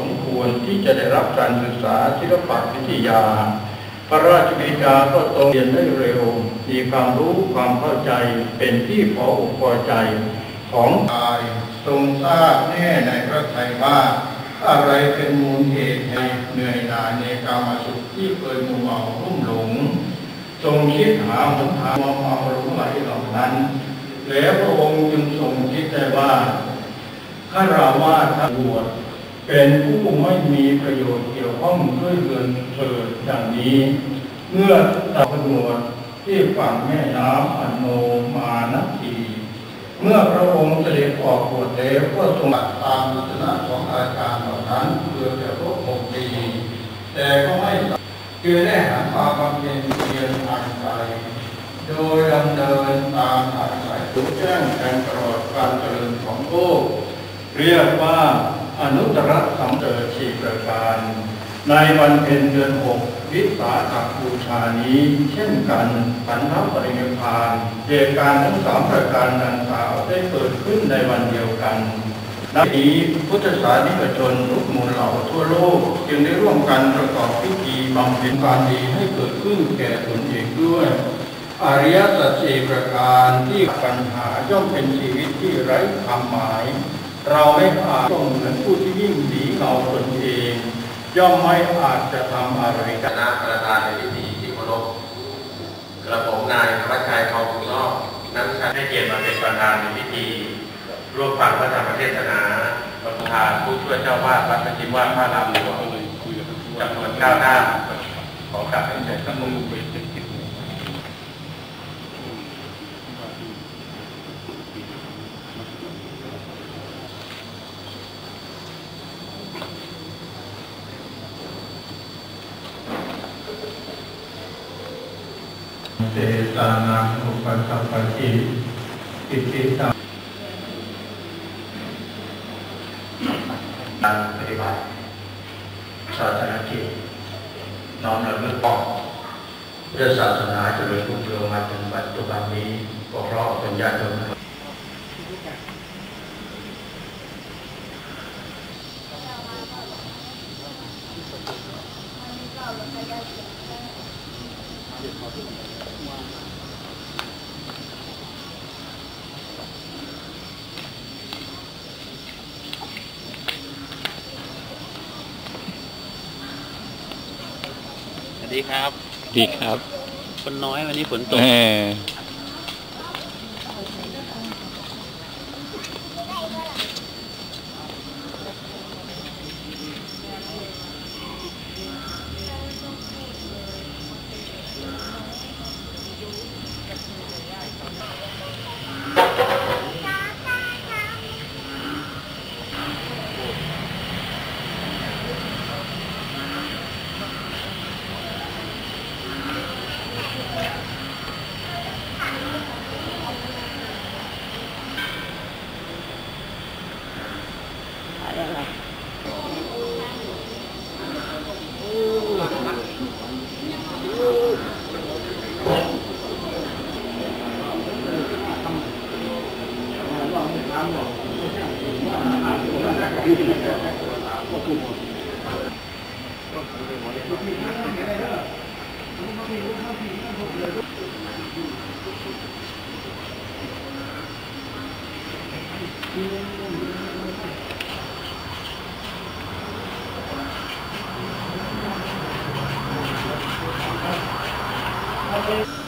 สมควรที่จะได้รับการศึกษาศิลปวิทยา พระราชบิดาก็ทรงเรียนได้เร็ว มีความรู้ความเข้าใจเป็นที่พออกพอใจของกายทรงทราบแน่ในพระทัยว่า อะไรเป็นมูลเหตุให้เหนื่อยหน่ายในกามสุขที่เคยมัวเมารุ่มหลง ทรงคิดหาหนทางมัวเมาหลงไหลเหล่านั้น แล้วพระองค์จึงทรงคิดได้ว่าข้าราวาสทั้งบวช เป็นผู้ไม่มีประโยชน์เกี่ยวข้องด้วยเรือนเถิดดังนี้ เมื่อตาพนวดที่ฝั่งแม่น้ำอันโนมานาทีเมื่อพระองค์เสด็จออกบวชแล้วก็ทรงตามลักษณะของอาการเหล่านั้นเพื่อจะครบหกปีแต่ก็ไม่เร็จคือได้หาความบำเพ็ญเพียรทางใจโดยดำเนินตามอาศัยรู้แจ้งแทงตลอดการเจริญของโลกเรียกว่า อนุตรสัมเจอชีประการ ในวันเพ็ญเดือนหกวิสาขบูชานี้ เช่นกันปันทัปรินิพานเหตุการณ์ทั้งสามประการดังกล่าวได้เกิดขึ้นในวันเดียวกันดังนี้พุทธศาสนิกชนทุกหมู่เหล่าทั่วโลก จึงได้ร่วมกันประกอบพิธีบำเพ็ญการดีให้เกิดขึ้นแก่ตนเองด้วยอริยสัจสี่ประการที่ปัญหาย่อมเป็นชีวิตที่ไร้ความหมาย เราไม่อาจต้องเหมือนผู้ที่ยิ่งหนีเงาตนเอง ย่อมไม่อาจจะทำอะไรคได้ณะประธานในพิธีที่เคารพกระผมนายธวัชชัยทองสุนอกนักชัยให้เกียรติมาเป็นประธานในพิธีร่วมฟังพระธรรมเทศนาประธานผู้ช่วยเจ้าวาดวัดพระจิมวาพระรามหลวงจำนวนเก้าหน้าขอกราบเรียนเชิญครับผม เตตานังอุปสัพพทิอิติตังการปฏิบัติศาสนากิจน้อมรำลึกป้องพุทธศาสนาเจริญรุ่งเรืองมาจนปัจจุบันนี้ก็เพราะเป็นญาติโยม สวัสดีครับ ดีครับ คนน้อยวันนี้ฝนตเอก ありがとうございます。 อเ